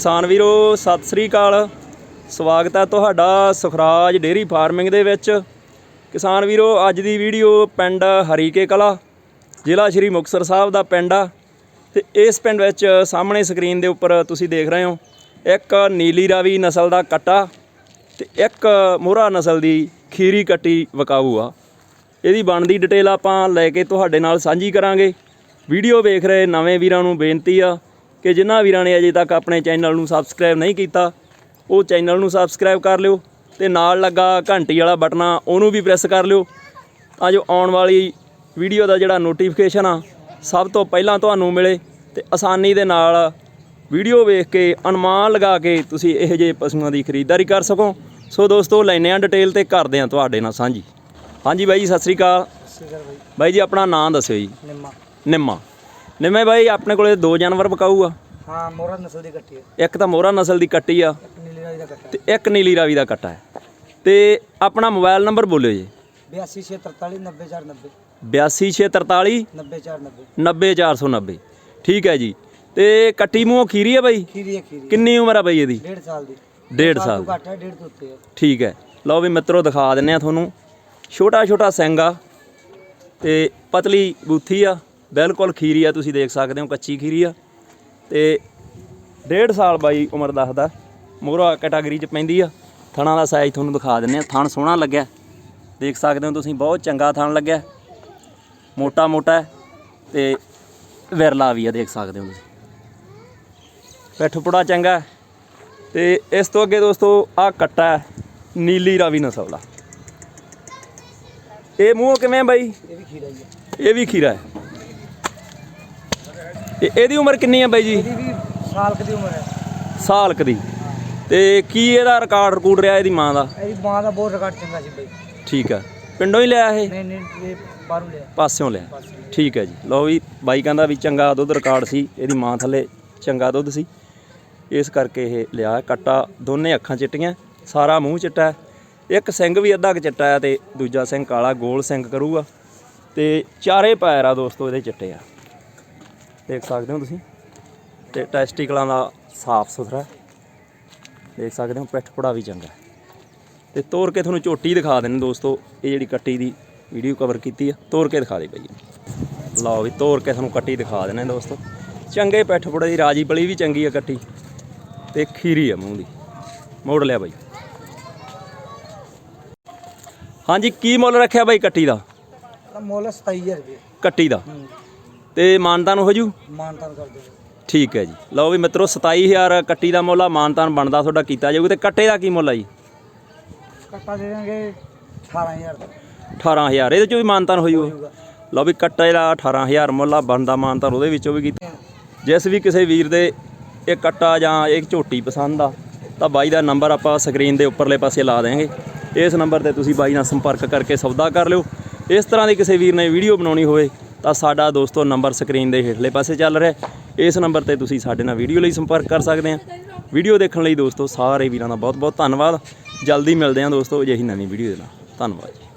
ਕਿਸਾਨ ਵੀਰੋ, ਸਤਿ ਸ੍ਰੀ ਅਕਾਲ। ਸਵਾਗਤ ਹੈ ਤੁਹਾਡਾ ਸੁਖਰਾਜ ਡੇਰੀ ਫਾਰਮਿੰਗ ਦੇ ਵਿੱਚ। ਕਿਸਾਨ ਵੀਰੋ, ਅੱਜ ਦੀ ਵੀਡੀਓ ਪਿੰਡ ਹਰੀਕੇ ਕਲਾ, ਜ਼ਿਲ੍ਹਾ ਸ਼੍ਰੀ ਮੁਕਤਸਰ ਸਾਹਿਬ ਦਾ ਪਿੰਡ ਆ। ਤੇ ਇਸ ਪਿੰਡ ਵਿੱਚ ਸਾਹਮਣੇ ਸਕਰੀਨ ਦੇ ਉੱਪਰ ਤੁਸੀਂ ਦੇਖ ਰਹੇ ਹੋ, ਇੱਕ ਨੀਲੀ ਰਾਵੀ ਨਸਲ ਦਾ ਕੱਟਾ ਤੇ ਇੱਕ ਮੋਹਰਾ ਨਸਲ ਦੀ ਖੀਰੀ ਕੱਟੀ ਵਕਾਊ ਆ। ਇਹਦੀ ਬਣਦੀ ਡਿਟੇਲ ਆਪਾਂ ਲੈ ਕੇ ਤੁਹਾਡੇ ਨਾਲ ਸਾਂਝੀ ਕਰਾਂਗੇ। ਵੀਡੀਓ ਵੇਖ ਰਹੇ ਨਵੇਂ ਵੀਰਾਂ ਨੂੰ ਬੇਨਤੀ ਆ ਕਿ ਜਿਨ੍ਹਾਂ ਵੀਰਾਂ ਨੇ ਅਜੇ ਤੱਕ ਆਪਣੇ ਚੈਨਲ ਨੂੰ ਸਬਸਕ੍ਰਾਈਬ ਨਹੀਂ ਕੀਤਾ ਉਹ ਚੈਨਲ ਨੂੰ ਸਬਸਕ੍ਰਾਈਬ ਕਰ ਲਿਓ ਤੇ ਨਾਲ ਲੱਗਾ ਘੰਟੀ ਵਾਲਾ ਬਟਨ ਆ ਉਹਨੂੰ ਵੀ ਪ੍ਰੈਸ ਕਰ ਲਿਓ। ਤਾਂ ਜੋ ਆਉਣ ਵਾਲੀ ਵੀਡੀਓ ਦਾ ਜਿਹੜਾ ਨੋਟੀਫਿਕੇਸ਼ਨ ਆ ਸਭ ਤੋਂ ਪਹਿਲਾਂ ਤੁਹਾਨੂੰ ਮਿਲੇ ਤੇ ਆਸਾਨੀ ਦੇ ਨਾਲ ਵੀਡੀਓ ਵੇਖ ਕੇ ਅਨੁਮਾਨ ਲਗਾ ਕੇ ਤੁਸੀਂ ਇਹੋ ਜਿਹੇ ਪਸ਼ੂਆਂ ਦੀ ਖਰੀਦਦਾਰੀ ਕਰ ਸਕੋ। ਸੋ ਦੋਸਤੋ ਲੈਨੇ ਆ ਡਿਟੇਲ ਤੇ ਕਰਦੇ ਆ ਤੁਹਾਡੇ ਨਾਲ ਸਾਂਝੀ। ਹਾਂਜੀ ਬਾਈ ਜੀ ਸਤਿ ਸ੍ਰੀ ਅਕਾਲ। ਬਾਈ। ਜੀ ਆਪਣਾ ਨਾਮ ਦੱਸਿਓ ਜੀ। ਨਿੰਮਾ। ਨਿੰਮਾ। ਨਿੰਮੇ ਬਾਈ ਆਪਣੇ ਕੋਲੇ ਦੋ ਜਾਨਵਰ ਬਕਾਊ ਆ ਹਾਂ ਮੋਰਾ ਨਸਲ ਦੀ ਕੱਟੀ ਹੈ। ਇੱਕ ਤਾਂ ਮੋਹਰਾ ਨਸਲ ਦੀ ਕੱਟੀ ਆ ਇੱਕ ਨੀਲੀ ਰਾਈ ਦਾ ਕੱਟਾ ਤੇ ਇੱਕ ਨੀਲੀ ਰਾਵੀ ਦਾ ਕੱਟਾ ਹੈ। ਤੇ ਆਪਣਾ ਮੋਬਾਈਲ ਨੰਬਰ ਬੋਲਿਓ ਜੀ। 8243 90490 82643 90490 90490 ਠੀਕ ਹੈ ਜੀ। ਤੇ ਕੱਟੀ ਮੂੰਹ ਖੀਰੀ ਹੈ ਬਾਈ? ਖੀਰੀ ਹੈ ਖੀਰੀ ਕਿੰਨੀ ਉਮਰ ਆ ਬਾਈ ਇਹਦੀ? ਡੇਢ ਸਾਲ ਦੀ। ਡੇਢ ਸਾਲ ਤੋਂ ਘੱਟ ਹੈ ਡੇਢ ਤੋਂ ਉੱਤੇ ਹੈ। ਠੀਕ ਹੈ। ਲਓ ਵੀ ਮਿੱਤਰੋ ਦਿਖਾ ਦਿੰਨੇ ਆ ਤੁਹਾਨੂੰ। ਛੋਟਾ ਛੋਟਾ ਸਿੰਘ ਆ। ਤੇ ਪਤਲੀ ਬੂਥੀ ਆ। ਬਿਲਕੁਲ ਖੀਰੀ ਆ ਤੁਸੀਂ ਦੇਖ ਸਕਦੇ ਹੋ ਕੱਚੀ ਖੀਰੀ ਆ। ਤੇ ਡੇਢ ਸਾਲ ਬਾਈ ਉਮਰ ਦੱਸਦਾ ਮੋਹਰਾ ਕੈਟਾਗਰੀ ਚ ਪੈਂਦੀ ਆ। ਥਣਾ ਦਾ ਸਾਈਜ਼ ਤੁਹਾਨੂੰ ਦਿਖਾ ਦਿੰਨੇ ਆ। ਥਣ ਸੋਹਣਾ ਲੱਗਿਆ। ਦੇਖ ਸਕਦੇ ਹੋ ਤੁਸੀਂ ਬਹੁਤ ਚੰਗਾ ਥਣ ਲੱਗਿਆ। ਮੋਟਾ ਮੋਟਾ ਤੇ ਵਿਰਲਾ ਵੀ ਆ ਦੇਖ ਸਕਦੇ ਹੋ ਤੁਸੀਂ। ਪਿੱਠ ਪੁੜਾ ਚੰਗਾ। ਤੇ ਇਸ ਤੋਂ ਅੱਗੇ ਦੋਸਤੋ ਆ ਕੱਟਾ ਨੀਲੀ ਰਾਵੀ ਨਸਲ ਦਾ ਇਹ ਮੂੰਹ ਕਿਵੇਂ ਬਾਈ? ਇਹ ਵੀ ਖੀਰਾ ਹੀ ਹੈ ਇਹ ਵੀ ਖੀਰਾ ਹੈ। ਤੇ ਇਹਦੀ ਉਮਰ ਕਿੰਨੀ ਹੈ ਬਾਈ ਜੀ? ਇਹਦੀ ਵੀ ਸਾਲ ਕੁ ਦੀ ਉਮਰ ਹੈ। ਸਾਲ ਕੁ ਦੀ। ਤੇ ਕੀ ਇਹਦਾ ਰਿਕਾਰਡ ਰਿਕੂਡ ਰਿਹਾ ਇਹਦੀ ਮਾਂ ਦਾ? ਇਹਦੀ ਮਾਂ ਦਾ ਬਹੁਤ ਰਿਕਾਰਡ ਚੰਗਾ ਸੀ ਬਾਈ। ਠੀਕ ਹੈ ਪਿੰਡੋਂ ਹੀ ਲਿਆ ਇਹ? ਨਹੀਂ ਨਹੀਂ ਇਹ ਬਾਹਰੋਂ ਲਿਆ। ਪਾਸਿਓਂ ਲਿਆ। ਠੀਕ ਹੈ ਜੀ। ਲਓ ਵੀ ਬਾਈ ਕਹਿੰਦਾ ਵੀ ਚੰਗਾ ਦੁੱਧ ਰਿਕਾਰਡ ਸੀ। ਇਹਦੀ ਮਾਂ ਥੱਲੇ ਚੰਗਾ ਦੁੱਧ ਸੀ। ਇਸ ਕਰਕੇ ਇਹ ਲਿਆ। ਕੱਟਾ ਦੋਨੇ ਅੱਖਾਂ ਚਿੱਟੀਆਂ ਸਾਰਾ ਮੂੰਹ ਚਿੱਟਾ ਹੈ। ਇੱਕ ਸਿੰਘ ਵੀ ਅੱਧਾ ਕੁ ਚਿੱਟਾ ਹੈ ਤੇ ਦੂਜਾ ਸਿੰਘ ਕਾਲਾ ਗੋਲ ਸਿੰਘ ਕਰੂਗਾ। ਤੇ ਚਾਰੇ ਪੈਰ ਆ ਦੋਸਤੋ ਇਹਦੇ ਚਿੱਟੇ ਆ। ਦੇਖ ਸਕਦੇ ਹੋ ਤੁਸੀਂ। ਤੇ ਟੈਸਟੀਕਲਾਂ ਦਾ ਸਾਫ਼ ਸੁਥਰਾ। ਦੇਖ ਸਕਦੇ ਹੋ ਪਿੱਠ ਪੁੜਾ ਵੀ ਚੰਗਾ। ਤੇ ਤੋੜ ਕੇ ਤੁਹਾਨੂੰ ਝੋਟੀ ਦਿਖਾ ਦੇਣ ਦੋਸਤੋ ਇਹ ਜਿਹੜੀ ਕੱਟੀ ਦੀ ਵੀਡੀਓ ਕਵਰ ਕੀਤੀ ਆ ਤੋੜ ਕੇ ਦਿਖਾ ਦੇ ਬਈ ਲਓ ਵੀ ਤੋੜ ਕੇ ਤੁਹਾਨੂੰ ਕੱਟੀ ਦਿਖਾ ਦੇਣੇ ਦੋਸਤੋ। ਚੰਗੇ ਪਿੱਠ ਪੁੜੇ ਦੀ ਰਾਜੀ ਬਲੀ ਵੀ ਚੰਗੀ ਆ ਕੱਟੀ। ਤੇ ਖੀਰੀ ਆ ਮੂੰਹ ਦੀ। ਮੋੜ ਲਿਆ ਬਾਈ। ਹਾਂਜੀ ਕੀ ਮੁੱਲ ਰੱਖਿਆ ਬਾਈ ਕੱਟੀ ਦਾ? ਮੁੱਲ 27000 ਰੁਪਏ। ਕੱਟੀ ਦਾ? ਤੇ ਮਾਨਤਾਨ ਹੋ ਜੂ? ਮਾਨਤਾਨ ਕਰ ਦੇ ਠੀਕ ਹੈ ਜੀ। ਲਓ ਵੀ ਮਿੱਤਰੋ 27000 ਕੱਟੀ ਦਾ ਮੁੱਲ ਆ ਮਾਨਤਾਨ ਬਣਦਾ ਤੁਹਾਡਾ ਕੀਤਾ ਜਾਊਗਾ ਤੇ ਕੱਟੇ ਦਾ ਕੀ ਮੁੱਲ ਆ ਜੀ? ਕੱਟਾ ਦੇ ਦਾਂਗੇ 18000 ਦਾ। 18000 ਇਹਦੇ ਚੋਂ ਵੀ ਮਾਨਤਾਨ ਹੋ ਜੂ ਹੋਊਗਾ ਲਓ ਵੀ ਕੱਟੇ ਦਾ 18000 ਮੁੱਲ ਆ ਬਣਦਾ ਮਾਨਤਾਨ ਉਹਦੇ ਵਿੱਚੋਂ ਵੀ ਕੀਤਾ। ਜਿਸ ਵੀ ਕਿਸੇ ਵੀਰ ਦੇ ਇਹ ਕੱਟਾ ਜਾਂ ਇਹ ਝੋਟੀ ਪਸੰਦ ਆ ਤਾਂ ਬਾਈ ਦਾ ਨੰਬਰ ਆਪਾਂ ਸਕਰੀਨ ਦੇ ਉੱਪਰਲੇ ਪਾਸੇ ਲਾ ਦੇਵਾਂਗੇ ਇਸ ਨੰਬਰ ਤੇ ਤੁਸੀਂ ਬਾਈ ਨਾਲ ਸੰਪਰਕ ਕਰਕੇ ਸੌਦਾ ਕਰ ਲਿਓ। ਇਸ ਤਰ੍ਹਾਂ ਦੀ ਕਿਸੇ ਵੀਰ ਨੇ ਵੀਡੀਓ ਬਣਾਉਣੀ ਹੋਵੇ ਤਾਂ ਸਾਡਾ ਦੋਸਤੋ ਨੰਬਰ ਸਕਰੀਨ ਦੇ ਹੇਠਲੇ ਪਾਸੇ ਚੱਲ ਰਿਹਾ ਇਸ ਨੰਬਰ ਤੇ ਤੁਸੀਂ ਸਾਡੇ ਨਾਲ ਵੀਡੀਓ ਲਈ ਸੰਪਰਕ ਕਰ ਸਕਦੇ ਆ ਵੀਡੀਓ ਦੇਖਣ ਲਈ ਦੋਸਤੋ ਸਾਰੇ ਵੀਰਾਂ ਦਾ ਬਹੁਤ ਬਹੁਤ ਧੰਨਵਾਦ। ਜਲਦੀ ਮਿਲਦੇ ਹਾਂ ਦੋਸਤੋ ਅਜਿਹੀ ਨਵੀਂ ਵੀਡੀਓ ਦੇ ਨਾਲ। ਧੰਨਵਾਦ ਜੀ।